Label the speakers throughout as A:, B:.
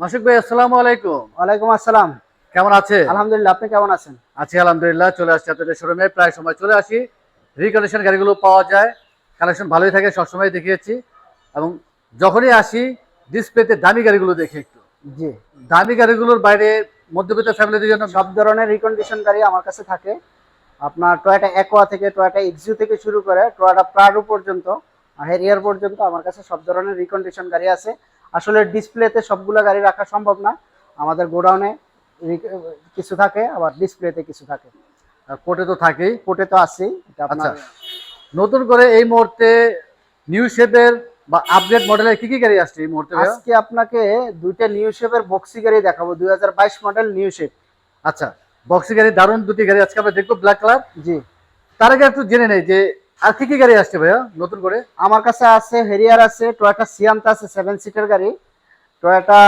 A: মাসুক ভাই আসসালামু আলাইকুম।
B: ওয়ালাইকুম আসসালাম।
A: কেমন আছে
B: আলহামদুলিল্লাহ আপনি কেমন আছেন?
A: আছি আলহামদুলিল্লাহ চলে আসছি আপনাদের শোরুমে। প্রায় সময় চলে আসি। রিকন্ডিশন গাড়িগুলো পাওয়া যায়। কালেকশন ভালোই থাকে সবসময় দেখিয়েছি। এবং যখনই আসি ডিসপ্লেতে দামি গাড়িগুলো দেখি একটু।
B: জি।
A: দামি গাড়িগুলোর বাইরে মধ্যবিত্ত ফ্যামিলিদের জন্য
B: সব ধরনের রিকন্ডিশন গাড়ি আমার কাছে থাকে। আপনার টয়োটা অ্যাকোয়া থেকে টয়োটা এক্সিউ থেকে শুরু করে টয়োটা প্রাডো পর্যন্ত হেরিয়ার পর্যন্ত আমার কাছে সব ধরনের রিকন্ডিশন গাড়ি আছে। আসলে ডিসপ্লেতে সবগুলো গাড়ি রাখা সম্ভব না। আমাদের গোডাউনে কিছু থাকে আবার ডিসপ্লেতে কিছু থাকে।
A: কোর্টে তো থাকেই
B: কোর্টে তো আছেই।
A: আচ্ছা। নতুন করে এই মুহূর্তে নিউ শেপের বা আপডেট মডেলের কি কি গাড়ি আসছে এই মুহূর্তে?
B: আজকে আপনাকে দুইটা নিউ শেপের বক্সি গাড়ি দেখাবো দুই হাজার বাইশ মডেল নিউ শেপ।
A: আচ্ছা বক্সি গাড়ি দারুণ দুটি গাড়ি আজকে আমরা দেখব ব্ল্যাক কালার
B: জি।
A: তার আগে একটু জেনে নেই যে আর কি কি গাড়ি আসছে ভাইয়া? নতুন করে?
B: আমার কাছে আছে হেরিয়ার আছে টয়োটা সিয়ান্তা আছে সেভেন সিটার গাড়ি। Toyota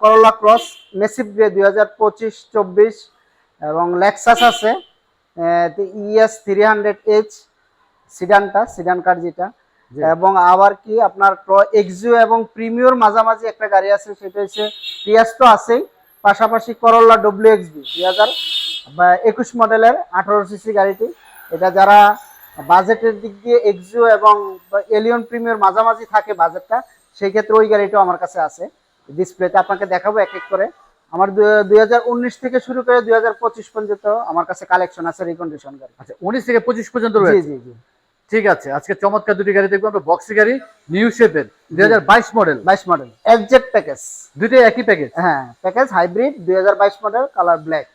B: Corolla Cross massive grey দুই হাজার পঁচিশ চব্বিশ এবং লেক্সাস আছে ইএস থ্রি হান্ড্রেড এইচ সিডানটা সিডান কার যেটা। এবং আবার কি আপনার এক্সিও এবং প্রিমিয়র মাঝামাঝি একটা গাড়ি আছে সেটা হচ্ছে পিয়াস তো আছেই। পাশাপাশি করোলা ডব্লিউ এক্সবি দুই হাজার একুশ মডেলের আঠারো সিসি গাড়িটি। এটা যারা বাজেটের দিক দিয়ে এক্সিও এবং এলিয়ন প্রিমিয়ার মাঝামাঝি থাকে বাজেটটা সেই ক্ষেত্রে ওই গাড়িটাও আমার কাছে আছে। ডিসপ্লেতে আপনাকে দেখাবো এক এক করে। আমার দুই থেকে শুরু করে দুই পর্যন্ত আমার কাছে কালেকশন আছে রিকন্ডিশন গাড়ি।
A: আচ্ছা উনিশ থেকে পঁচিশ পর্যন্ত রয়েছে?
B: জি জি
A: ঠিক আছে আজকে চমৎকার দুটি গাড়ি দেখব। আমরা বক্সি গাড়ি নিউ শেপের দুই হাজার বাইশ মডেল
B: বাইশ মডেল এফজেড প্যাকেজ
A: দুইটাই একই প্যাকেজ
B: হ্যাঁ প্যাকেজ হাইব্রিড দুই হাজার বাইশ model colour black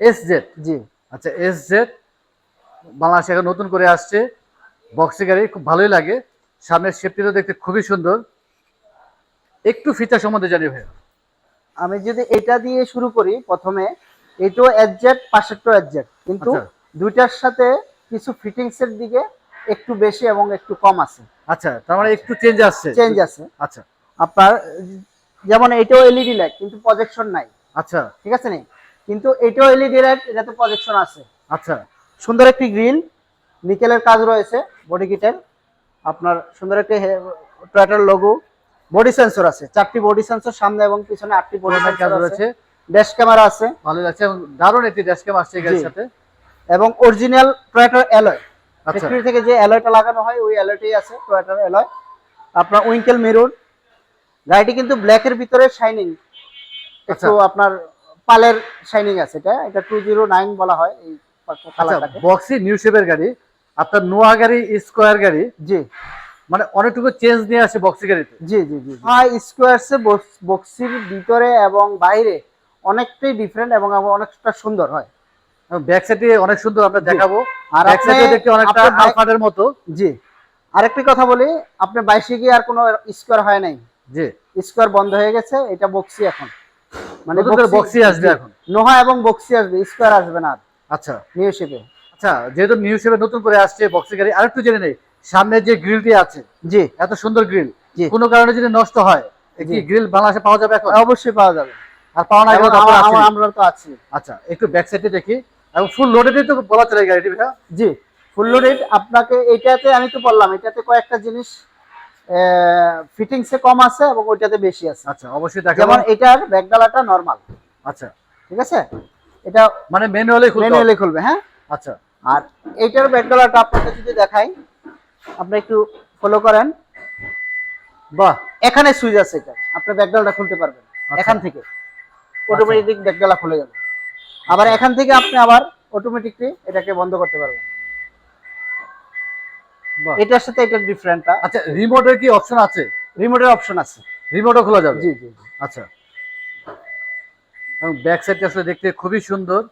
A: S Z
B: জি।
A: আচ্ছা এস জেড বাংলাদেশে এখন নতুন করে আসছে। বক্সি গাড়ি খুব ভালোই লাগে। সামনের শেপটিও দেখতে খুবই সুন্দর। একটু ফিচার সম্বন্ধে জানি ভাই
B: আমি যদি এটা দিয়ে শুরু করি প্রথমে এটাও এফজেড পাশেরটাও এফজেড কিন্তু
A: আচ্ছা।
B: দুইটার সাথে কিছু ফিটিংস এর দিকে একটু বেশি এবং একটু কম আছে।
A: আচ্ছা তার মানে একটু চেঞ্জ আসছে।
B: চেঞ্জ আছে।
A: আচ্ছা।
B: আপনার যেমন এটাও এলইডি লাইট কিন্তু প্রজেকশন নাই।
A: আচ্ছা।
B: ঠিক আছে নি? কিন্তু এটাও এলইডি লাইট এটাতে প্রজেকশন আছে।
A: আচ্ছা।
B: সুন্দর একটি গ্রিল নিকেলের কাজ রয়েছে বডি কিটের আপনার সুন্দর একটি টয়টার লোগো বডি সেন্সর আছে। চারটি বডি সেন্সর সামনে এবং পিছনে আটটি বডি সেন্সর
A: রয়েছে
B: আছে। ড্যাশ ক্যামেরা আছে।
A: ভালো লাগছে দারুণ একটি ড্যাশক্যাম আসছে এই গাড়ির সাথে।
B: এবং অরিজিনাল টয়োটার অ্যালয়
A: আচ্ছা।
B: ফ্যাক্টরি থেকে যে অ্যালয়টা লাগানো হয় ওই অ্যালয়টাই আছে টয়োটার অ্যালয় আপনার উইঙ্কেল মিরর গাড়িটি কিন্তু ব্ল্যাকের ভিতরে শাইনিং একটু
A: আচ্ছা।
B: আপনার পালের শাইনিং আছে এটা। এটা টু জিরো নাইন বলা হয় এই
A: বক্সি নিউ শেপের গাড়ি আপনার নোয়া গাড়ি স্কোয়ার গাড়ি।
B: জি।
A: মানে অনেকটুকু চেঞ্জ নিয়ে আসে বক্সি গাড়িতে।
B: জি জি জি হ্যাঁ স্কোয়ারসে বক্সির ভিতরে এবং বাইরে অনেকটাই ডিফারেন্ট এবং অনেকটা সুন্দর হয়।
A: ব্যাক সাইডে অনেক সুন্দর আমরা দেখাবো।
B: আর
A: ব্যাক সাইডে দেখতে অনেকটা আলফাডের মতো।
B: জি। আরেকটি কথা বলি আপনার বাইশে গিয়ে আর কোনো স্কোয়ার হয় নাই।
A: জি।
B: স্কোয়ার বন্ধ হয়ে গেছে এটা বক্সি এখন। মানে
A: বক্সি আসবে এখন।
B: নোহা এবং বক্সি আসবে স্কোয়ার আসবে না আর।
A: আচ্ছা
B: নিউ শেপে
A: আচ্ছা যেহেতু নিউ শেপে নতুন করে আসছে গাড়ি আরেকটু জেনে নেই সামনে যে গ্রিলটি আছে
B: জি।
A: এত সুন্দর গ্রিল
B: জি।
A: কোনো কারণে যদি নষ্ট হয় কি গ্রিল বাংলাদেশে পাওয়া যাবে এখন?
B: অবশ্যই পাওয়া যাবে।
A: আর পাওয়া না।
B: আমরা তো আছি।
A: আচ্ছা একটু ব্যাক সাইডে দেখি। এবং ফুল লোডেডই তো বলা চলে গাড়িটি ভাইয়া।
B: জি ফুল লোডেড আপনাকে এটাতে আমি তো বললাম এটাতে কয়েকটা জিনিস ফিটিংসে কম আছে এবং ওইটাতে বেশি আছে।
A: আচ্ছা অবশ্যই
B: যেমন এটার ব্যাকডালাটা নর্মাল
A: আচ্ছা।
B: ঠিক আছে? এটা
A: মানে ম্যানুয়ালি খুলতে হবে।
B: ম্যানুয়ালি খুলবে হ্যাঁ?
A: আচ্ছা।
B: আর এইটার ব্যাকডালাটা আপনাকে যদি দেখাই আপনি একটু ফলো করেন।
A: বাহ।
B: এখানে সুইচ আছে এটা আপনি ব্যাকডালাটা খুলতে পারবেন।
A: আচ্ছা।
B: এখান থেকে। অটোমেটিক ব্যাকডালা খুলে যাবে। আবার এখান থেকে আপনি আবার অটোমেটিকলি এটাকে বন্ধ করতে পারবেন।
A: বাহ।
B: এটার সাথে এটার ডিফারেন্টটা
A: আচ্ছা রিমোটের কি অপশন আছে?
B: রিমোটের অপশন আছে।
A: রিমোটও খোলা যাবে?
B: জি জি।
A: আচ্ছা। এবং ব্যাক সাইডটা আসলে দেখতে খুবই সুন্দর।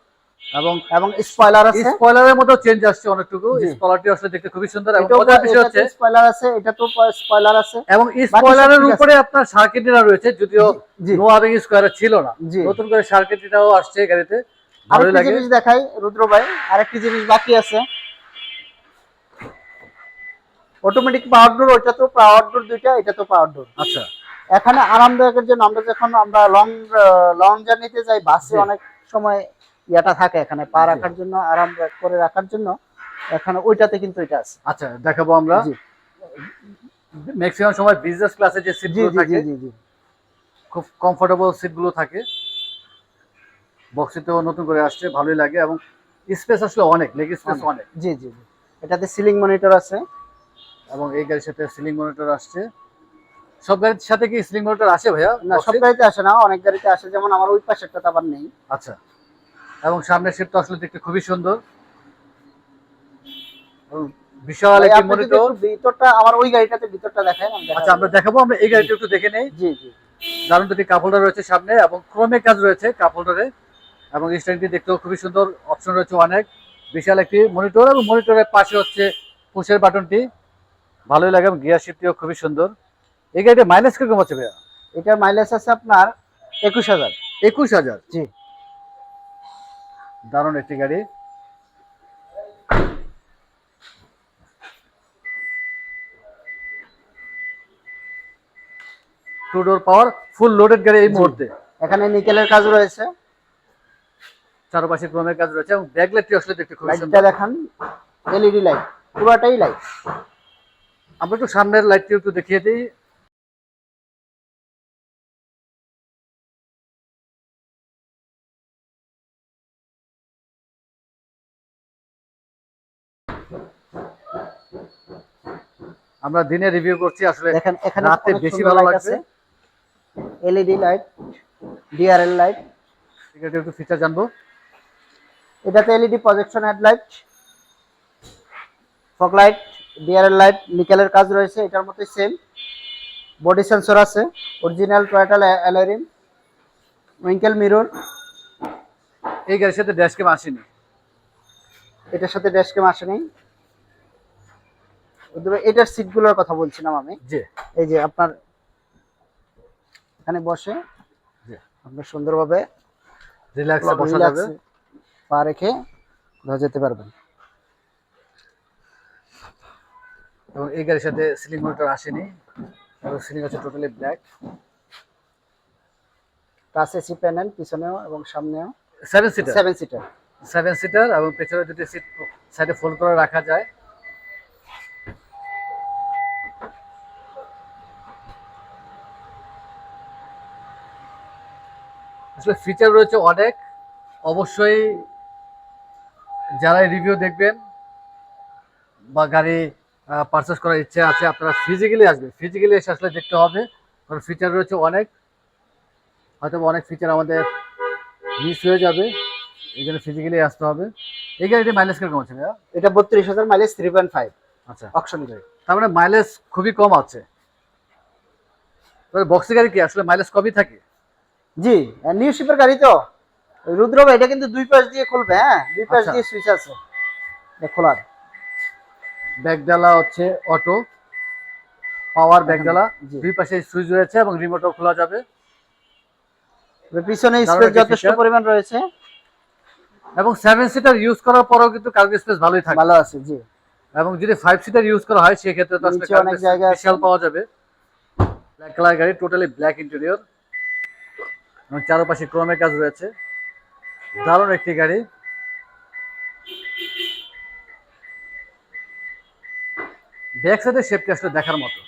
A: এবং
B: এবং স্পয়লার আছে?
A: স্পয়লারের মতো চেঞ্জ আসছে অনেকটুকু। স্পয়লারটি আসলে দেখতে খুবই সুন্দর এবং মজার বিষয় হচ্ছে
B: স্পয়লার আছে এটা তো স্পয়লার আছে।
A: এবং স্পয়লারের উপরে আপনার সার্কিটিনা রয়েছে যদিও নো আবিং স্কোয়ারে ছিল না। নতুন করে সার্কিটিনাও আসছে গাড়িতে।
B: আরেকটি
A: লাগে।
B: জিনিস দেখাই রুদ্র ভাই আরেকটি জিনিস বাকি আছে। অটোমেটিক পাওয়ার ডোর ওইটা তো পাওয়ার ডোর দুইটা এটা তো পাওয়ার ডোর
A: আচ্ছা।
B: এখানে আরামদায়কের জন্য আমরা যখন আমরা লং লং জার্নিতে যাই বাসে অনেক সময় ইয়াটা থাকে এখানে পা রাখার জন্য আরামদায়ক করে রাখার জন্য। এখানে ওইটাতে কিন্তু এটা আছে।
A: আচ্ছা দেখাবো আমরা। ম্যাক্সিমাম সময় বিজনেস ক্লাসে যে সিটগুলো থাকে
B: জি জি জি।
A: খুব কমফোর্টেবল সিটগুলো থাকে। বক্সিতেও নতুন করে আসছে ভালোই লাগে এবং স্পেস আসলে অনেক লেগ স্পেস
B: অনেক। জি জি এটাতে সিলিং মনিটর আছে।
A: এবং এই গাড়ির সাথে সিলিং মনিটর আসছে। সব গাড়ির সাথে কি সিলিং মনিটর আসে ভাইয়া?
B: না সব গাড়িতে আসে না অনেক গাড়িতে আসে। যেমন আমার ওই পাশেরটা তো আবার নেই।
A: আচ্ছা। এবং সামনের সিটটা আসলে দেখতে খুবই সুন্দর। বিশাল একটি মনিটর
B: ভিতরটা আমার ওই গাড়িটাতে ভিতরটা দেখায়
A: আচ্ছা আমরা দেখাবো আমরা এই গাড়িটা একটু দেখে নেই।
B: জি জি।
A: দারুণ দুটি কাপ হোল্ডার রয়েছে সামনে এবং ক্রমে কাজ রয়েছে কাপ হোল্ডারে এবং স্ট্যান্ডটি দেখতেও খুবই সুন্দর। অপশন রয়েছে অনেক। বিশাল একটি মনিটর এবং মনিটরের পাশে হচ্ছে পুশের বাটনটি ভালোই লাগে এবং গিয়ার শিফটিও খুবই সুন্দর। এই গাড়িটা মাইলেজ কীরকম হচ্ছে ভাইয়া?
B: এটার মাইলেজ আছে আপনার একুশ হাজার।
A: একুশ হাজার?
B: জি।
A: দারুণ একটি গাড়ি। Two door power full loaded গাড়ি এই। মুহূর্তে।
B: এখানে নিকেলের কাজ রয়েছে।
A: চারপাশে ক্রমের কাজ রয়েছে এবং ব্যাকলাইটটি আসলে দেখতে খুবই
B: লাইটটা দেখান। এলইডি লাইট পুরোটাই লাইট
A: আমরা একটু সামনের লাইটটি একটু দেখিয়ে দিই। আমরা দিনে রিভিউ করছি আসলে
B: দেখেন এখানে
A: রাতে বেশি ভালো লাগছে।
B: এলইডি লাইট ডিআরএল লাইট
A: এটার একটু ফিচার জানব।
B: এটাতে LED projection headlight fog light DRL light নিকেলের কাজ রয়েছে এটার মতোই সেম বডি সেন্সর আছে original Toyota alloy rim winker mirror
A: এই গাড়ির সাথে ড্যাশ ক্যাম আসেনি।
B: এটার সাথে ড্যাশ ক্যাম আসে নেই ওদের- এটার সিটগুলোর কথা বলছিলাম আমি।
A: জি।
B: এই যে আপনার এখানে বসে আপনি সুন্দরভাবে
A: রিল্যাক্সে বসা যাবে।
B: পা রেখে কোথাও যেতে পারবেন।
A: এবং এই গাড়ির সাথে সিলিং মনিটর আসেনি। এবং সিলিং আছে totally black
B: touch AC panel পিছনেও এবং সামনেও।
A: Seven seater
B: seven seater
A: seven seater এবং পেছনে দুটি সিট সাইডে ফোল্ড করে রাখা যায়। আসলে ফিচার রয়েছে অনেক। অবশ্যই যারা রিভিউ দেখবেন বা গাড়ি পারচেস করার ইচ্ছে আছে আপনারা ফিজিক্যালি আসবেন ফিজিক্যালি এসে আসলে দেখতে হবে কারণ ফিচার রয়েছে অনেক। হয়তো অনেক ফিচার আমাদের মিস হয়ে যাবে এই জন্য ফিজিক্যালি আসতে হবে। এই গাড়িটি মাইলেজ কীরকম আছে ভাইয়া?
B: এটা বত্রিশ হাজার মাইলেজ থ্রি পয়েন্ট ফাইভ
A: আচ্ছা।
B: অপশন গাড়ি।
A: তার মানে মাইলেজ খুবই কম আছে। তবে বক্সি গাড়ি কি? আসলে মাইলেজ কমই থাকে।
B: জি নিউ শিপের গাড়ি তো। রুদ্র ভাই এটা কিন্তু দুই পাশ দিয়ে খুলবে হ্যাঁ? দুই পাশ
A: আচ্ছা।
B: দিয়ে সুইচ আছে। খোলার।
A: ব্যাগডালা হচ্ছে অটো পাওয়ার ব্যাগডালা দুই পাশে সুইচ রয়েছে এবং রিমোটও খোলা যাবে।
B: পিছনে স্পেস যথেষ্ট পরিমাণ রয়েছে।
A: এবং সেভেন সিটার ইউজ করার পরেও কিন্তু কার্গো স্পেস ভালোই থাকে।
B: ভালো আছে জি।
A: এবং যদি ফাইভ সিটার ইউজ করা হয় সেক্ষেত্রে তো
B: অনেক জায়গা
A: পাওয়া যাবে। ব্ল্যাক কালার গাড়ি টোটালি ব্ল্যাক ইন্টেরিয়র এবং চারপাশে ক্রমের কাজ রয়েছে। দারুণ একটি গাড়ি। ব্যাক সাইডের শেপটি আসলে দেখার মতো।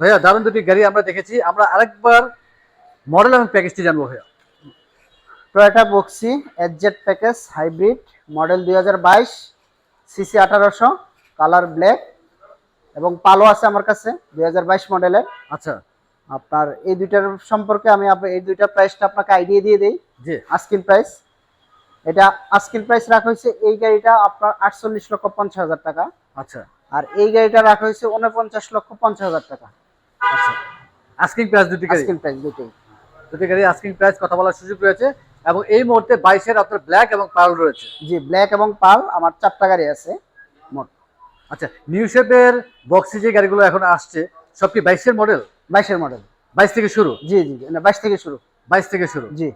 A: ভাইয়া, দারুণ দুটি গাড়ি আমরা দেখেছি। আমরা আরেকবার মডেল এবং প্যাকেজটি জানব ভাইয়া।
B: Toyota Boxy SZ package hybrid model দুই হাজার বাইশ সিসি আঠারোশো কালার ব্ল্যাক এবং পালো আছে আমার কাছে দুই হাজার বাইশ মডেলের।
A: আচ্ছা।
B: আপনার এই দুইটার সম্পর্কে আমি এই দুইটা প্রাইসটা আপনাকে আইডিয়া দিয়ে দিই।
A: জি।
B: Asking price. এটা আস্কিন প্রাইস রাখা হয়েছে এই গাড়িটা আপনার আটচল্লিশ লক্ষ পঞ্চাশ হাজার টাকা।
A: আচ্ছা।
B: আর এই গাড়িটা রাখা হয়েছে উনপঞ্চাশ লক্ষ পঞ্চাশ হাজার টাকা।
A: আচ্ছা। আস্কিং প্রাইস দুটি গাড়ি।
B: আস্কিন প্রাইস দুটোই
A: দুটি গাড়ি আস্কিং প্রাইস কথা বলার সুযোগ রয়েছে। এবং এই মুহূর্তে বাইশের আপনার ব্ল্যাক এবং পার্ল রয়েছে।
B: জি ব্ল্যাক এবং পাল আমার চারটা গাড়ি আছে।
A: আচ্ছা নিউ শেপের বক্সি যে গাড়িগুলো এখন আসছে সব কি বাইশের মডেল
B: বাইশের মডেল
A: বাইশ থেকে শুরু?
B: জি জি না বাইশ থেকে শুরু।
A: বাইশ থেকে শুরু?
B: জি।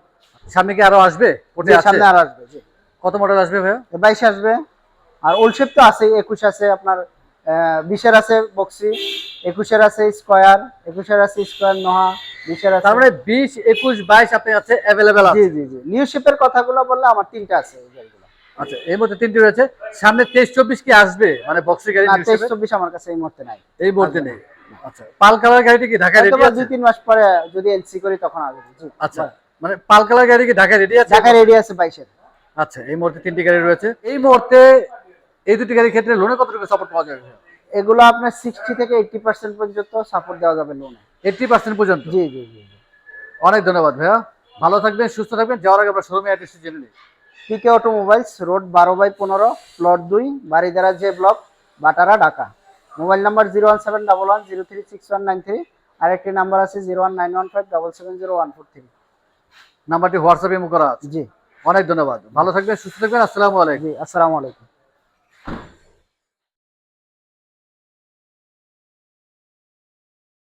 A: সামনে কি আরও আসবে? ওটা
B: সামনে আরও আসবে জি।
A: কত মডেল আসবে ভাইয়া?
B: বাইশ আসবে। আর ওলশেপ তো আছে একুশ আছে আপনার বিশের আছে বক্সি একুশের আছে স্কোয়ার একুশের আছে স্কোয়ার নোহা বিশের আছে
A: তার মানে বিশ একুশ বাইশ আপনি আছে অ্যাভেলেবেল আছে।
B: জি জি জি। নিউ শিপের কথাগুলো বললে আমার তিনটা আছে
A: আচ্ছা এই মুহূর্তে তিনটি রয়েছে। সামনে তেইশ চব্বিশ কি আসবে? মানে গাড়ি
B: তেইশ চব্বিশ আমার কাছে এই মুহূর্তে নাই।
A: এই মুহূর্তে নেই। আচ্ছা পাল কালার গাড়িটি কি ঢাকা রেডি আছে?
B: দুই তিন মাস পরে যদি এলসি করি তখন আসবে
A: আচ্ছা মানে পাল কালার গাড়ি কি ঢাকা রেডি আছে?
B: ঢাকা রেডি আছে বাইশের।
A: আচ্ছা এই মুহূর্তে তিনটি গাড়ি রয়েছে। এই মুহূর্তে এই দুটি গাড়ির ক্ষেত্রে লোনে কতটুকু সাপোর্ট পাওয়া যাবে?
B: এগুলো আপনার সিক্সটি থেকে এইটটি পার্সেন্ট পর্যন্ত সাপোর্ট দেওয়া যাবে লোনে
A: এইটটি পার্সেন্ট পর্যন্ত?
B: জি জি জি
A: অনেক ধন্যবাদ ভাইয়া। ভালো থাকবেন সুস্থ থাকবেন। যাওয়ার আগে আমরা শোরুমে অ্যাড্রেস জেনে নিই।
B: পিকে অটোমোবাইলস রোড বারো বাই পনেরো প্লট দুই Baridhara J block Bhatara Dhaka. Mobile number zero one seven double one zero three six one nine three আর একটি নাম্বার আছে zero one nine one five double seven zero one four three
A: নাম্বারটি হোয়াটসঅ্যাপে মুখ করা আছে।
B: জি।
A: অনেক ধন্যবাদ। ভালো থাকবেন সুস্থ থাকবেন আসসালামু আলাইকুম।
B: আসসালামু আলাইকুম।